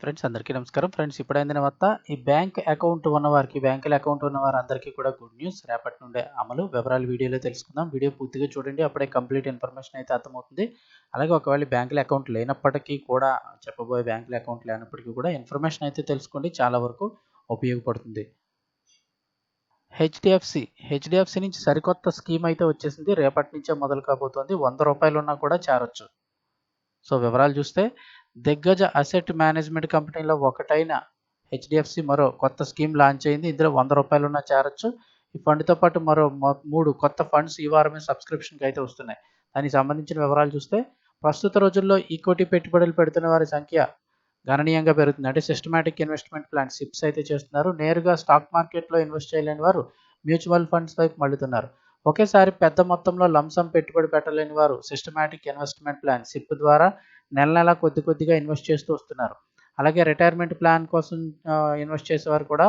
Friends అందరికీ నమస్కారం. Friends ఇప్పుడైందిన వత్త ఈ బ్యాంక్ అకౌంట్ ఉన్నవారికి బ్యాంకుల అకౌంట్ ఉన్న వారందరికీ కూడా గుడ్ న్యూస్. రేపటి నుండే అమలు. వివరాలు వీడియోలో తెలుసుకుందాం. వీడియో పూర్తిగా చూడండి. అప్పుడే కంప్లీట్ ఇన్ఫర్మేషన్ అయితే అర్థమవుతుంది. అలాగే ఒకవేళ బ్యాంకుల అకౌంట్ లేనప్పటికీ కూడా చెప్పబోయే బ్యాంకుల అకౌంట్ లేనప్పటికీ కూడా ఇన్ఫర్మేషన్ అయితే తెలుసుకోండి. చాలా వరకు ఉపయోగపడుతుంది. హెచ్డిఎఫ్సి. హెచ్డిఎఫ్సి నుంచి సరికొత్త స్కీమ్ అయితే వచ్చేసింది. రేపటి నుంచే మొదలు కాబోతోంది. వంద రూపాయలు ఉన్నా కూడా చేరొచ్చు. సో వివరాలు చూస్తే దిగ్గజ అసెట్ మేనేజ్మెంట్ కంపెనీలో ఒకటైన హెచ్డిఎఫ్సి మరో కొత్త స్కీమ్ లాంచ్ అయింది. ఇందులో వంద రూపాయలు ఉన్న చేరొచ్చు. ఈ ఫండ్తో పాటు మరో మూడు కొత్త ఫండ్స్ ఈ వారమే సబ్స్క్రిప్షన్కి అయితే వస్తున్నాయి. దానికి సంబంధించిన వివరాలు చూస్తే ప్రస్తుత రోజుల్లో ఈక్విటీ పెట్టుబడులు పెడుతున్న వారి సంఖ్య గణనీయంగా పెరుగుతుంది. అంటే సిస్టమేటిక్ ఇన్వెస్ట్మెంట్ ప్లాన్ సిప్స్ అయితే చేస్తున్నారు. నేరుగా స్టాక్ మార్కెట్లో ఇన్వెస్ట్ చేయలేని వారు మ్యూచువల్ ఫండ్స్ వైపు మళ్ళుతున్నారు. ఒకేసారి పెద్ద మొత్తంలో లంసం పెట్టుబడి పెట్టలేని వారు సిస్టమేటిక్ ఇన్వెస్ట్మెంట్ ప్లాన్ సిప్ ద్వారా నెల నెల కొద్ది కొద్దిగా ఇన్వెస్ట్ చేస్తూ వస్తున్నారు. అలాగే రిటైర్మెంట్ ప్లాన్ కోసం ఇన్వెస్ట్ చేసేవారు కూడా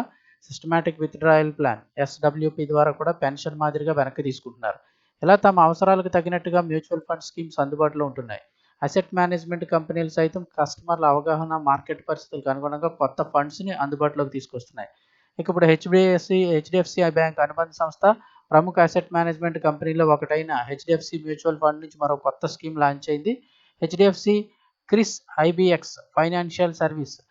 సిస్టమేటిక్ విత్డ్రాయల్ ప్లాన్ ఎస్డబ్ల్యూపి ద్వారా కూడా పెన్షన్ మాదిరిగా వెనక్కి తీసుకుంటున్నారు. ఇలా తమ అవసరాలకు తగినట్టుగా మ్యూచువల్ ఫండ్ స్కీమ్స్ అందుబాటులో ఉంటున్నాయి. అసెట్ మేనేజ్మెంట్ కంపెనీలు సైతం కస్టమర్ల అవగాహన మార్కెట్ పరిస్థితులకు అనుగుణంగా కొత్త ఫండ్స్ని అందుబాటులోకి తీసుకొస్తున్నాయి. ఇక ఇప్పుడు హెచ్డిఎఫ్సి హెచ్డిఎఫ్సి బ్యాంక్ అనుబంధ సంస్థ ప్రముఖ అసెట్ మేనేజ్మెంట్ కంపెనీలో ఒకటైన హెచ్డిఎఫ్సి మ్యూచువల్ ఫండ్ నుంచి మరో కొత్త స్కీమ్ లాంచ్ అయింది. HDFC CRIS IBX financial service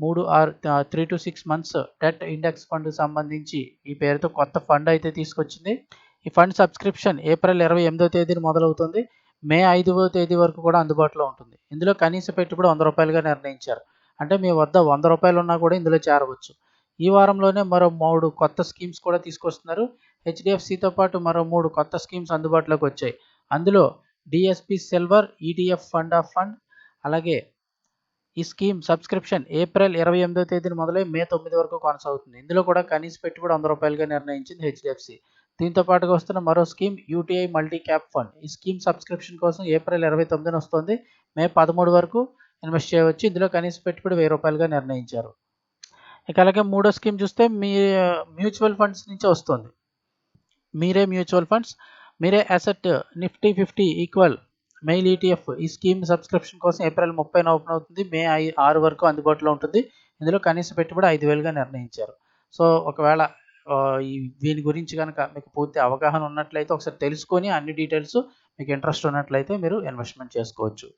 మూడు ఆరు three to six months debt index fund సంబంధించి ఈ పేరుతో కొత్త ఫండ్ అయితే తీసుకొచ్చింది. ఈ ఫండ్ సబ్స్క్రిప్షన్ ఏప్రిల్ ఇరవై ఎనిమిదో తేదీన మొదలవుతుంది. మే ఐదవ తేదీ వరకు కూడా అందుబాటులో ఉంటుంది. ఇందులో కనీస పెట్టుబడి వంద రూపాయలుగా నిర్ణయించారు. అంటే మీ వద్ద వంద రూపాయలు ఉన్నా కూడా ఇందులో చేరవచ్చు. ఈ వారంలోనే మరో మూడు కొత్త స్కీమ్స్ కూడా తీసుకొస్తున్నారు. హెచ్డిఎఫ్సితో పాటు మరో మూడు కొత్త స్కీమ్స్ అందుబాటులోకి వచ్చాయి. అందులో DSP silver ETF fund of fund అలాగే ఈ స్కీమ్ సబ్స్క్రిప్షన్ ఏప్రిల్ ఇరవై ఎనిమిదో తేదీన మొదలై మే తొమ్మిది వరకు కొనసాగుతుంది. ఇందులో కూడా కనీస పెట్టుబడి వంద రూపాయలుగా నిర్ణయించింది హెచ్డిఎఫ్సి దీంతో పాటుగా వస్తున్న మరో scheme UTI multi cap fund ఈ స్కీమ్ సబ్స్క్రిప్షన్ కోసం ఏప్రిల్ ఇరవై తొమ్మిదిన వస్తుంది. మే పదమూడు వరకు ఇన్వెస్ట్ చేయవచ్చు. ఇందులో కనీస పెట్టుబడి వెయ్యి రూపాయలుగా నిర్ణయించారు. ఇక అలాగే మూడో స్కీమ్ చూస్తే మీ మ్యూచువల్ ఫండ్స్ నుంచి వస్తుంది. Mirae mutual funds. Mirae asset Nifty fifty equal mail ETF ఈ స్కీమ్ సబ్స్క్రిప్షన్ కోసం ఏప్రిల్ ముప్పైన ఓపెన్ అవుతుంది. మే ఐ ఆరు వరకు అందుబాటులో ఉంటుంది. ఇందులో కనీస పెట్టుబడి ఐదు వేలుగా నిర్ణయించారు. సో ఒకవేళ ఈ దీని గురించి కనుక మీకు పూర్తి అవగాహన ఉన్నట్లయితే ఒకసారి తెలుసుకొని అన్ని డీటెయిల్స్ మీకు ఇంట్రెస్ట్ ఉన్నట్లయితే మీరు ఇన్వెస్ట్మెంట్ చేసుకోవచ్చు.